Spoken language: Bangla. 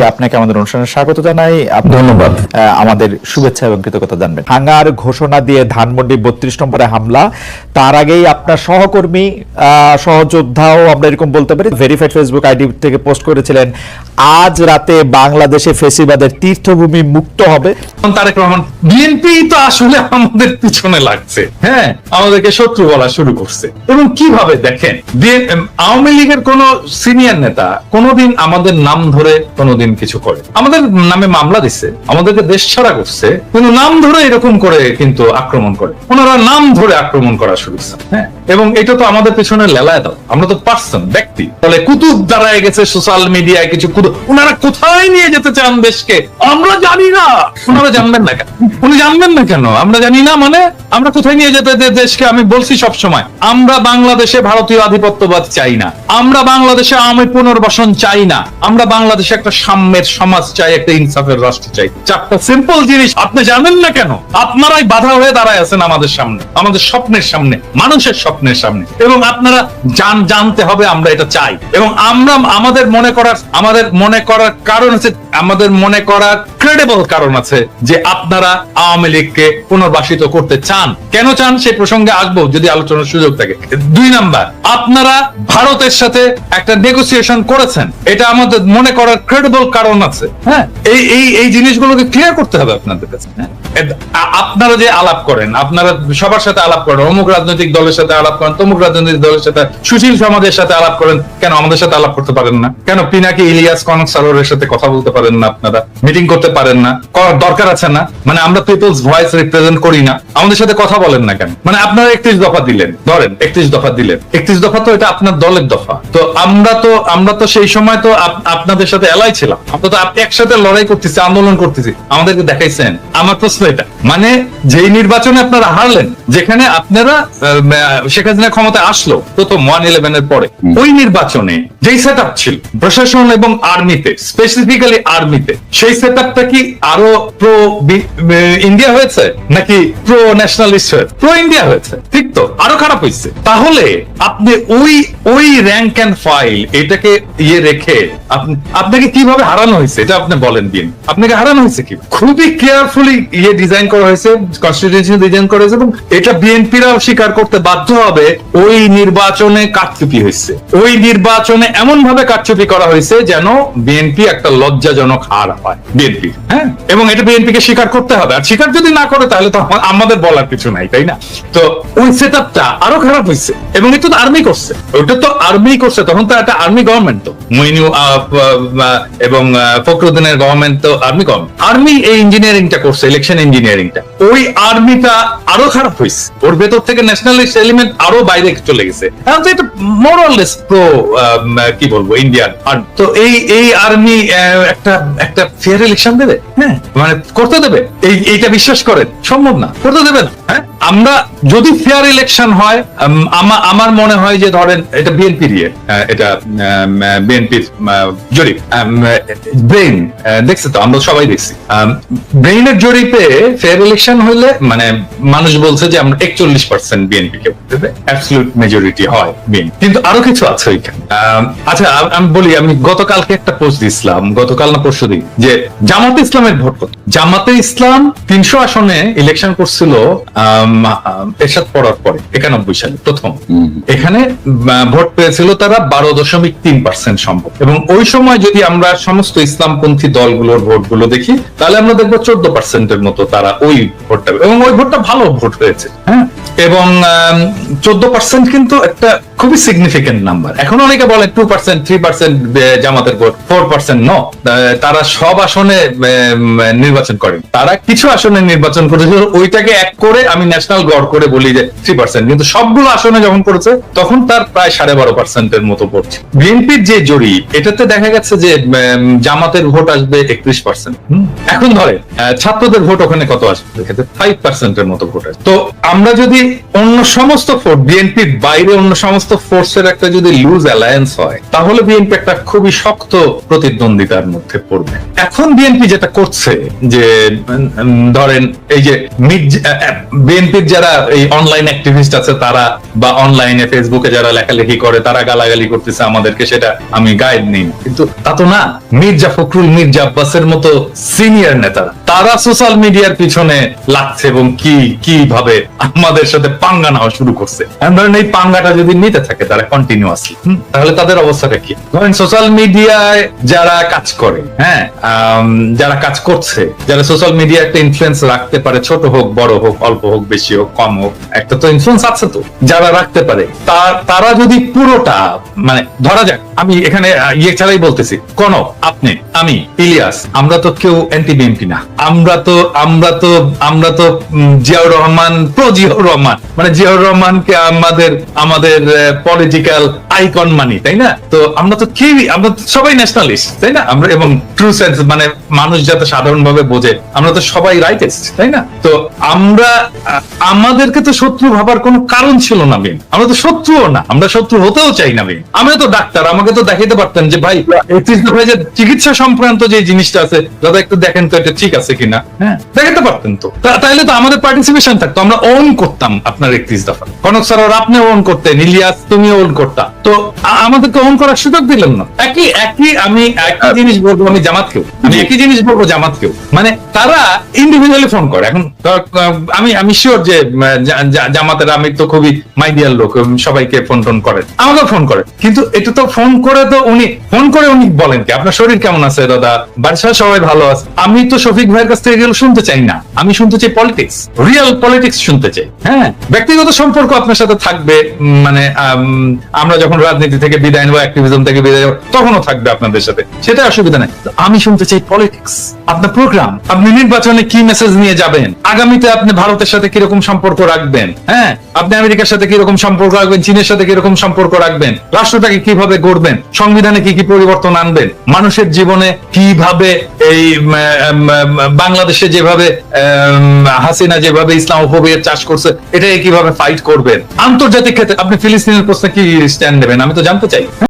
আপনাকে আমাদের অনুষ্ঠানে স্বাগত জানাই। ধন্যবাদ। আমাদের শুভেচ্ছা এবং কৃতজ্ঞতা জানবেন। হাঙ্গার ঘোষণা দিয়ে ধানমন্ডি বত্রিশ নম্বরে হামলা তার আগেই আপনার সহকর্মী আহ, সহযোদ্ধাও আমরা এরকম বলতে পারি। ভেরিফাইড ফেসবুক আইডি থেকে পোস্ট করেছিলেন আজ রাতে বাংলাদেশে ফেসিবাদের তীর্থভূমি মুক্ত হবে। তারেক রহমান বিএনপি তো আসলে আমাদের পিছনে লাগছে। হ্যাঁ আমাদেরকে শত্রু বলা শুরু করছে। এবং কীভাবে দেখেন আওয়ামী লীগের কোন সিনিয়র নেতা কোনোদিন আমাদের নাম ধরে কোনোদিন কিছু করে আমাদের নামে মামলা দিচ্ছে আমাদেরকে দেশ ছাড়া করছে, কিন্তু নাম ধরে এরকম করে কিন্তু আক্রমণ করে। ওনারা নাম ধরে আক্রমণ করা শুরু করছে। হ্যাঁ এবং এটা তো আমাদের পেছনে লেলায় দাও। আমরা তো পার্সন, ব্যক্তি। তাহলে কুতুব দাঁড়ায় গেছে সোশ্যাল মিডিয়ায় কিছু কুতুব ওনারা কোথায় নিয়ে যেতে চান দেশকে? আমরা জানি না। ওনারা জানবেন না কেন? উনি জানবেন না কেন? আমরা জানি না মানে আমরা কোথায় নিয়ে যেতে দেশকে আমি বলছি সব সময় আমরা বাংলাদেশে ভারতীয় আধিপত্যবাদ চাই না। আমরা বাংলাদেশে আওয়ামী পুনর্বাসন চাই না। আমরা বাংলাদেশে একটা সাম্যের সমাজ চাই, একটা ইনসাফের রাষ্ট্র চাই। চারটা সিম্পল জিনিস, আপনি জানেন না কেন? আপনারাই বাধা হয়ে দাঁড়ায় আছেন আমাদের সামনে, আমাদের স্বপ্নের সামনে, মানুষের স্বপ্নের সামনে। এবং আপনারা জান জানতে হবে আমরা এটা চাই। এবং আমরা আমাদের মনে করার আমাদের মনে করার কারণ আছে আমাদের মনে করার ক্রেডিবল কারণ আছে যে আপনারা আওয়ামী লীগকে পুনর্বাসিত করতে চান। কেন চান? সেই প্রসঙ্গে আসব যদি আলোচনার সুযোগ থাকে। দুই নাম্বার, আপনারা ভারতের সাথে একটা নেগোসিয়েশন করেছেন। এটা আমাদের মনে করার ক্রেডিবল কারণ আছে। হ্যাঁ? এই এই এই জিনিসগুলোকে ক্লিয়ার করতে হবে আপনাদের কাছে। হ্যাঁ? আপনারা যে আলাপ করেন, আপনারা সবার সাথে আলাপ করেন, অমুক রাজনৈতিক দলের সাথে আলাপ করেন, তমুক রাজনৈতিক দলের সাথে সুশীল সমাজের সাথে আলাপ করেন, কেন আমাদের সাথে আলাপ করতে পারেন না? কেন পিনাকি ইলিয়াস কনক সারোরের সাথে কথা বলতে পারেন না আপনারা মিটিং করতে পারেন না করার দরকার আছে না মানে আমরা পিপলস ভয়েস রিপ্রেজেন্ট করি না আমাদের সাথে কথা বলেন না কেন? মানে আপনারা একত্রিশ দফা দিলেন ধরেন একত্রিশ দফা দিলেন একত্রিশ দফা তো এটা আপনার দলের দফা তো আমরা তো আমরা তো সেই সময় তো আপনাদের সাথে এলাই ছিলাম আমরা তো একসাথে লড়াই করতেছি আন্দোলন করতেছি আমাদেরকে দেখাইছেন আমার প্রশ্ন এটা মানে যেই নির্বাচনে আপনারা হারলেন যেখানে আপনারা শেখ হাসিনা ক্ষমতায় আসলো প্রথম ওয়ান ইলেভেন এর পরে ওই নির্বাচনে যেই সেট ছিল প্রশাসন এবং আর্মিতে স্পেসিফিক্যালি আর্মিতে সেই সেট আপটা কি আরও প্রো ইন্ডিয়া হয়েছে? নাকি প্রো ন্যাশনালিস্ট হয়েছে প্রো ইন্ডিয়া হয়েছে। ঠিক তো? আরও খারাপ হয়েছে। তাহলে আপনি ওই ওই র্যাঙ্ক অ্যান্ড ফাইল এটাকে ইয়ে রেখে আপনি আপনাকে কীভাবে হারানো হয়েছে, এটা আপনি বলেন দিন। আপনাকে হারানো হয়েছে কি খুবই কেয়ারফুলি ইয়ে ডিজাইন করা হয়েছে কনস্টিটিউশন ডিজাইন করা হয়েছে, এবং এটা বিএনপিরাও স্বীকার করতে বাধ্য হবে, ওই নির্বাচনে কারচুপি হয়েছে। ওই নির্বাচনে এমন ভাবে কারচুপি করা হয়েছে যেন বিএনপি একটা লজ্জাজনক হার হয় বিএনপি। হ্যাঁ? এবং এটা বিএনপি কে স্বীকার করতে হবে। আর স্বীকার যদি না করে, তাহলে তো আমাদের বলার কিছু নাই, তাই না? তো ওই সেট আপটা আরও খারাপ হয়েছে এবং এটা তো আর্মি করছে। ওটা তো আর্মি করছে, তখন তো একটা আর্মি গভর্নমেন্ট তো। মইনু এবং ফখরুদ্দিনের গভর্নমেন্ট তো আর্মি গভর্নমেন্ট আর্মি এই ইঞ্জিনিয়ারিংটা করছে ইলেকশন ইঞ্জিনিয়ারিংটা ওই আর্মিটা আরও খারাপ হয়েছে। ওর ভেতর থেকে ন্যাশনালিস্ট এলিমেন্ট আরও বাইরে চলে গেছে। এটা মোরাললেস প্রো কি বলব ইন্ডিয়ান আর তো এই এই আর্মি একটা একটা একটা ফেয়ার ইলেকশন দেবে? হ্যাঁ। মানে করতে দেবে? এই, এইটা বিশ্বাস করেন। সম্ভব না। করতে দেবে না। হ্যাঁ? আমরা যদি ফেয়ার ইলেকশন হয় আমার মনে হয় যে ধরেন এটা বিএনপি ইয়ে এটা বিএনপির জরিপ ব্রেইন দেখছে তো আমরা সবাই দেখছি। ব্রেইনের জরিপে ফেয়ার ইলেকশন হইলে মানে মানুষ বলছে যে আমরা একচল্লিশ পার্সেন্ট বিএনপি কে ভোট দেবে অ্যাবসলিউট মেজরিটি হয় বিএনপি কিন্তু আরও কিছু আছে ওইখানে। আচ্ছা আমি বলি আমি গতকালকে একটা পোস্ট দিছিলাম গতকাল না পরশু দিন যে জামাতে ইসলামের ভোট কত? জামাতে ইসলাম তিনশো আসনে ইলেকশন করছিল আম, পড়ার পরে একানব্বই সালে প্রথম। এখানে ভোট পেয়েছিল তারা বারো দশমিক তিন পার্সেন্ট সম্ভব এবং ওই সময় যদি আমরা সমস্ত ইসলামপন্থী দলগুলোর ভোটগুলো দেখি তাহলে আমরা দেখব চোদ্দ পার্সেন্টের মতো তারা ওই ভোটটা এবং ওই ভোটটা ভালো ভোট হয়েছে হ্যাঁ? এবং চোদ্দ পার্সেন্ট কিন্তু একটা খুবই সিগনিফিকেন্ট নাম্বার এখন অনেকে বলে টু পার্সেন্ট থ্রি পার্সেন্ট জামাতের ভোট ফোর পার্সেন্ট ন তারা সব আসনে নির্বাচন করেন। তারা কিছু আসনে নির্বাচন করেছিল, ওইটাকে এক করে আমি ন্যাশনাল গড় করে বলি যে থ্রি পার্সেন্ট কিন্তু সবগুলো আসনে যখন করেছে, তখন তার প্রায় সাড়ে বারো পার্সেন্টের মতো ছিল। বিএনপির যে জরিপ এটাতে দেখা গেছে যে জামাতের ভোট আসবে একত্রিশ পার্সেন্ট এখন ধরে ছাত্রদের ভোট ওখানে কত আসবে? ফাইভ পার্সেন্টের মতো ভোট আসবে। তো আমরা যদি অন্য সমস্ত ভোট, বিএনপির বাইরে অন্য সমস্ত ফোর্সের একটা যদি লুজ অ্যালায়েন্স হয়, তাহলে বিএনপি একটা খুবই শক্ত প্রতিদ্বন্দ্বিতার মধ্যে পড়বে। এখন বিএনপি যেটা করছে যে, ধরেন এই যে বিএনপির যারা এই অনলাইন অ্যাক্টিভিস্ট আছে, তারা বা অনলাইনে ফেসবুকে যারা লেখালেখি করে, তারা গালাগালি করতেছে আমাদেরকে, সেটা আমি গাইড নিই। কিন্তু তা তো না, মির্জা ফখরুল, মির্জা আব্বাসের মতো সিনিয়র নেতারা তারা সোশ্যাল মিডিয়ার পিছনে লাগছে এবং কি, কীভাবে আমাদের সাথে পাঙ্গা নেওয়া শুরু করছে। ধরেন এই পাঙ্গাটা যদি নিতে থাকে তারা কন্টিনিউয়াসলি তাহলে তাদের অবস্থাটা কি? ধরেন সোশ্যাল মিডিয়ায় যারা কাজ করে হ্যাঁ যারা কাজ করছে, যারা সোশ্যাল মিডিয়া একটা ইনফ্লুয়েন্স রাখতে পারে, ছোট হোক, বড় হোক, অল্প হোক, বেশি হোক, কম হোক, একটা তো ইনফ্লুয়েন্স আছে তো, যারা রাখতে পারে, তারা যদি পুরোটা মানে ধরা যাক, আমি এখানে ইয়ে ছাড়াই বলতেছি কোন আপনি, আমি, ইলিয়াস, আমরা তো কেউ অ্যান্টি বিএনপি না। আমরা তো আমরা তো আমরা তো জিয়াউর রহমান, প্রো জিয়াউর রহমান। মানে জিয়াউর রহমানকে আমাদের আমাদের পলিটিক্যাল আইকন মানি তাই না? তো আমরা তো কেউই, আমরা সবাই ন্যাশনালিস্ট তাই না? আমরা এবং ট্রু সেন্স মানে মানুষ যাতে সাধারণভাবে বোঝে, আমরা তো সবাই রাইটেস্ট তাই না? তো আমরা, আমাদেরকে তো শত্রু ভাবার কোনো কারণ ছিল না বিন আমরা তো শত্রুও না, আমরা শত্রু হতেও চাই না বিন আমিও তো ডাক্তার, আমাকে তো দেখাইতে পারতেন যে, ভাই দফায় যে চিকিৎসা সংক্রান্ত যে জিনিসটা আছে, দাদা, একটু দেখেন তো এটা ঠিক আছে কিনা? হ্যাঁ দেখাতে পারতেন তো। তা- তাহলে তো আমাদের পার্টিসিপেশন থাকতো, আমরা ওন করতাম আপনার একত্রিশ দফা। কনক স্যার আপনি ওন করতেন, ইলিয়াস তুমি ওন করতা। তো আ- আমাদেরকে করার সুযোগ দিলেন না। একই একই আমি একই জিনিস বলব আমি জামাতকেও। আমি একই জিনিস বলব জামাতকেও। মানে তারা ইন্ডিভিজুয়ালি ফোন করে। এখন আমি আমি শিওর যে জামাতের আমি তো খুবই লোক সবাইকে ফোন টোন করেন। আমাকেও ফোন করে কিন্তু এটা তো ফোন করে তো উনি ফোন করে উনি বলেন কি আপনার শরীর কেমন আছে দাদা? বাড়ির সবাই ভালো আছে? আমি তো শফিক ভাইয়ের কাছ থেকে এগুলো শুনতে চাই না। আমি শুনতে চাই পলিটিক্স রিয়েল পলিটিক্স শুনতে চাই। হ্যাঁ? ব্যক্তিগত সম্পর্ক আপনার সাথে থাকবে মানে আম, আমরা যখন রাজনীতি থেকে বিদায় নেব অ্যাক্টিভিজম থেকে বিদায় নেব, তখনও থাকবে আপনাদের সাথে। সেটা অসুবিধা নেই। আমি শুনতে চাই পলিটিক্স আপনার প্রোগ্রাম আপনি নির্বাচনে কি মেসেজ নিয়ে যাবেন? আগামীতে আপনি ভারতের সাথে কীরকম সম্পর্ক রাখবেন? হ্যাঁ? আপনি আমেরিকার সাথে কীরকম সম্পর্ক রাখবেন? চীনের সাথে কীরকম সম্পর্ক রাখবেন? রাষ্ট্রটাকে কীভাবে গড়বেন? সংবিধানে কি কি পরিবর্তন আনবেন? মানুষের জীবনে কীভাবে এই বাংলাদেশে যেভাবে হাসিনা যেভাবে ইসলামোফোবিয়ার চাষ করছে, এটাই কীভাবে ফাইট করবেন? আন্তর্জাতিক ক্ষেত্রে আপনি ফিলিস্তিনের প্রশ্নে কি স্ট্যান্ড নেবেন? আমি তো জানতে চাই।